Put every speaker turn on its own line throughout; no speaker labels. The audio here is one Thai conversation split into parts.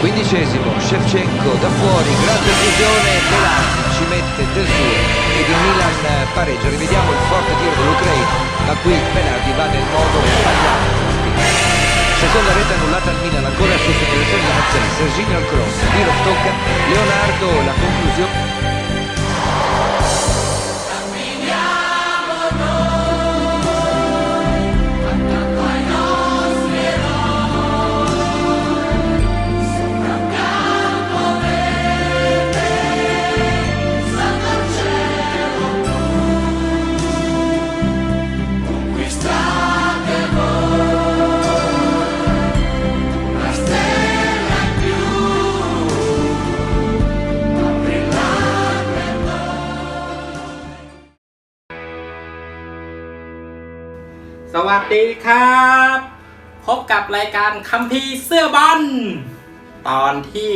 Quindicesimo, Shevchenko da fuori, grande occasione, Belatti ci mette del suo ed il Milan pareggia. Rivediamo il forte tiro dell'Ucraina, ma qui Belatti va nel modo sbagliato. Seconda rete annullata al Milan, ancora sostenere Sergio Serginho al cross, tiro tocca, Leonardo, la conclusione.
สวัสดีครับ พบกับรายการคัมภีร์เสื้อบอลตอนที่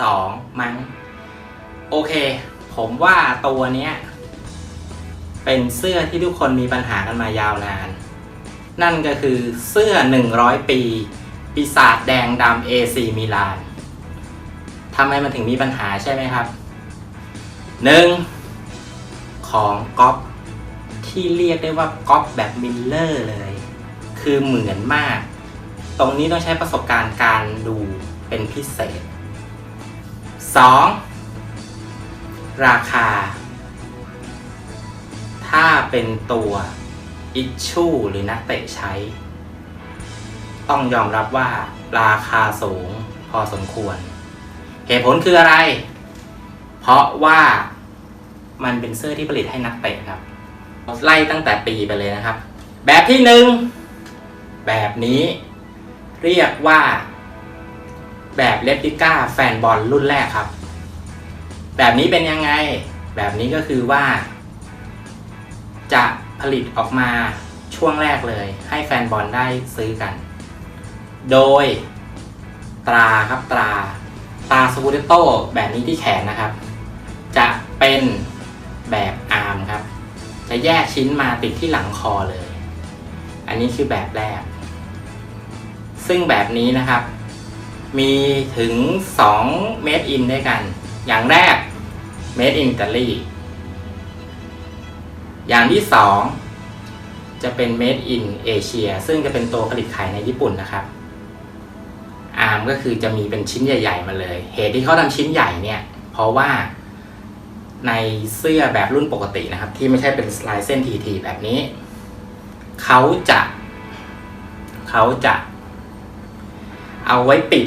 สองมั้ง โอเค ผมว่าตัวเนี้ย เป็นเสื้อที่ทุกคนมีปัญหากันมายาวนาน นั่นก็คือเสื้อ 100 ปี ปีศาจแดงดำเอซีมิลานทำไมมันถึงมีปัญหาใช่ไหมครับหนึ่งของก๊อป ที่เรียกได้ว่าก๊อปแบบมิลเลอร์เลย คือเหมือนมาก ตรงนี้ต้องใช้ประสบการณ์การดูเป็นพิเศษ 2. ราคา ถ้าเป็นตัวอิชชูหรือนักเตะใช้ ต้องยอมรับว่าราคาสูงพอสมควร เหตุผลคืออะไร เพราะว่ามันเป็นเสื้อที่ผลิตให้นักเตะครับ ไล่ตั้งแต่ปีไปเลยนะครับ แบบที่หนึ่งแบบนี้เรียกว่า แบบเลปติก้าแฟนบอลรุ่นแรกครับ แบบนี้เป็นยังไง แบบนี้ก็คือว่า จะผลิตออกมาช่วงแรกเลย ให้แฟนบอลได้ซื้อกัน โดยตราครับตราตาสกูเดโตแบบนี้ที่แขนนะครับ จะเป็นแบบอาร์มครับ จะแยกชิ้นมาติดที่หลังคอเลย อันนี้คือแบบแรก ซึ่งแบบนี้นะครับ มีถึง2 made in ด้วยกัน อย่างแรก made in Italy อย่างที่ 2 จะเป็น made in Asia ซึ่งจะเป็นตัวผลิตขายในญี่ปุ่นนะครับ อาร์มก็คือจะมีเป็นชิ้นใหญ่ ๆ มาเลย เหตุที่เขาทำชิ้นใหญ่เนี่ย เพราะว่า ในเสื้อแบบรุ่นปกตินะครับ ที่ไม่ใช่เป็นลายเส้นทีทีแบบนี้ เขาจะเขาจะ เอาไว้ปิด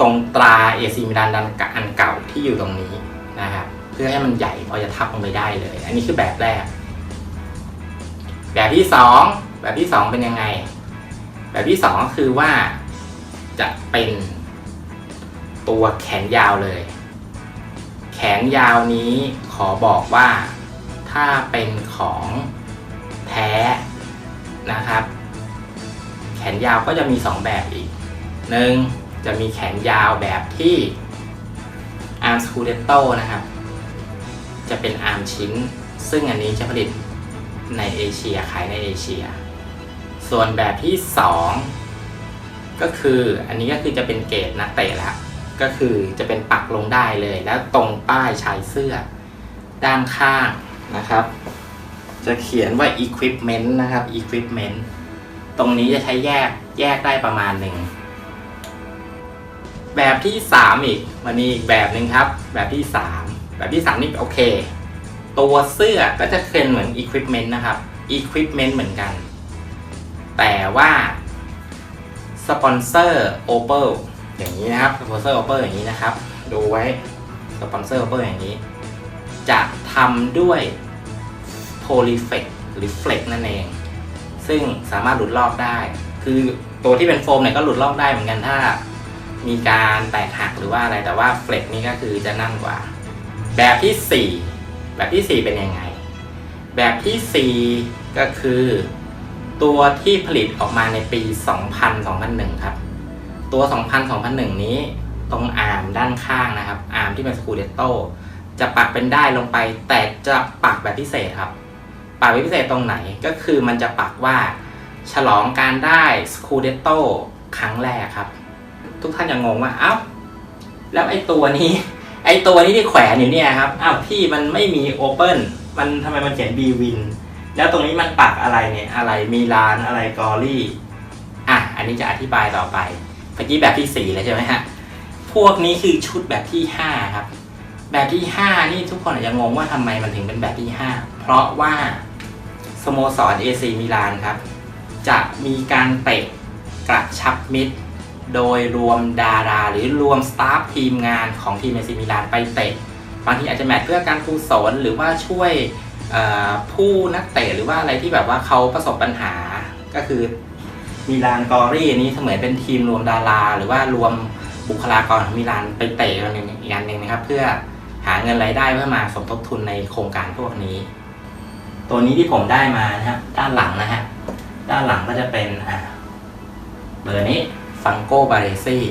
ตรงตราเอซีมิลานดันอันเก่าที่อยู่ตรงนี้นะครับเพื่อให้มันใหญ่พอจะทับลงไปได้เลย อันนี้คือแบบแรก แบบที่สองแบบที่สองเป็นยังไง แบบที่สองคือว่าจะเป็นตัวแขนยาวเลย แขนยาวนี้ ขอบอกว่าถ้าเป็นของแท้นะครับ แขนยาวก็จะมี 2 แบบอีกหนึ่งจะมีแขนยาวแบบที่อาร์มสคูเดโตนะครับ จะเป็นอาร์มชิ้น ซึ่งอันนี้จะผลิตในเอเชียขายในเอเชีย ส่วนแบบที่ 2 ก็คืออันนี้ก็คือจะเป็นเกรดนักเตะแล้วก็คือจะเป็นปักลงได้เลยแล้วตรงป้ายชายเสื้อ ด้านข้างนะครับ จะเขียนว่า equipment นะครับ equipment ตรงนี้จะใช้แยกแยกได้ประมาณหนึ่ง แบบที่สามอีกมันมีอีกแบบหนึ่งครับ แบบที่สามแบบที่สามนี่โอเค ตัวเสื้อก็จะเป็นเหมือน equipment นะครับ equipment เหมือนกัน แต่ว่าสปอนเซอร์ Opel อร์อย่างนี้นะครับ สปอนเซอร์ Opel อร์อย่างนี้นะครับ ดูไว้ สปอนเซอร์ Opel อย่างนี้ จะทำด้วย Polyflex หรือ Flex นั่นเอง ซึ่งสามารถหลุดลอกได้ คือตัวที่เป็นโฟมเนี่ยก็หลุดลอกได้เหมือนกันถ้า มีการแตกหักหรือว่าอะไรแต่ว่า Flex นี่ก็คือจะนั่นกว่า แบบที่ 4 แบบที่ 4 เป็นยังไง แบบที่ 4 ก็คือ ตัวที่ผลิตออกมาในปี 2000-2001 ครับ ตัว 2000-2001 นี้ตรงอาร์มด้านข้างนะครับ อาร์มที่เป็นสกูเดโต จะปักเป็นได้ลงไป แต่จะปักแบบพิเศษครับ ปักแบบพิเศษตรงไหนก็คือมันจะปักว่า ฉลองการได้สกูเดโตครั้งแรกครับ ทุกท่านจะงงว่าเอ้าแล้วไอ้ตัวนี้ ไอ้ตัวนี้ที่แขวนอยู่เนี่ยครับอ้าวพี่มันไม่มีโอเปิลมันทำไมมันเขียนบีวินแล้วตรงนี้มันปักอะไรเนี่ยอะไรมีลานอะไรกอรี่อะอันนี้จะอธิบายต่อไปเมื่อกี้แบบที่สี่แล้วใช่ไหมฮะพวกนี้คือชุดแบบที่ห้าครับ แบบที่ห้านี่ทุกคนอาจจะงงว่าทำไมมันถึงเป็นแบบที่ห้าเพราะว่าสโมสรเอซีมิลานครับ จะมีการเตะกระชับมิตร โดยรวมดารา หรือรวมสตาฟทีมงานของทีมเอซีมิลานไปเตะบางทีอาจจะแมทเพื่อการกุศลหรือว่าช่วยผู้นักเตะหรือว่าอะไรที่แบบว่าเขาประสบปัญหาก็คือมิลานกอรี่นี้เสมือนเป็นทีมรวมดารา หรือว่ารวมบุคลากรของมิลานไปเตะกันอีกอันหนึ่งนะครับ เพื่อ หาเงินรายได้เพื่อมาสมทบทุนในโครงการพวกนี้ ตัวนี้ที่ผมได้มานะครับด้านหลังนะฮะด้านหลังก็จะเป็นอ่าเบอร์นี้ฟังโกบาเรซี่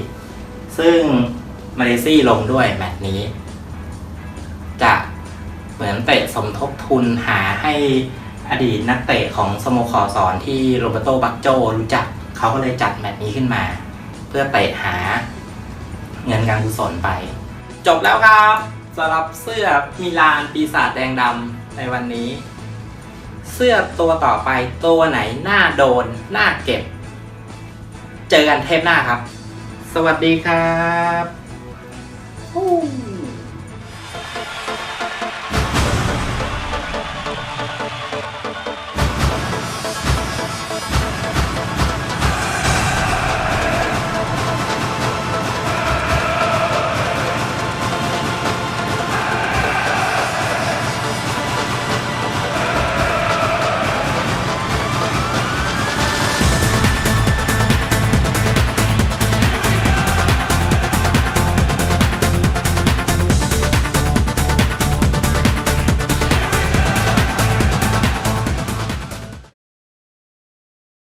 ซึ่งมาเลซี่ลงด้วยแมตช์นี้ จะเหมือนเตะสมทบทุนหาให้อดีตนักเตะของสโมสรที่โรเบโตบักโจรู้จักเขาก็เลยจัดแมตช์นี้ขึ้นมา เพื่อเตะหาเงินการกุศลไป จบแล้วครับ สำหรับเสื้อมิลานปีศาจแดงดำในวันนี้ เสื้อตัวต่อไปตัวไหนหน้าโดนหน้าเก็บ เจอกันเทปหน้าครับ สวัสดีครับ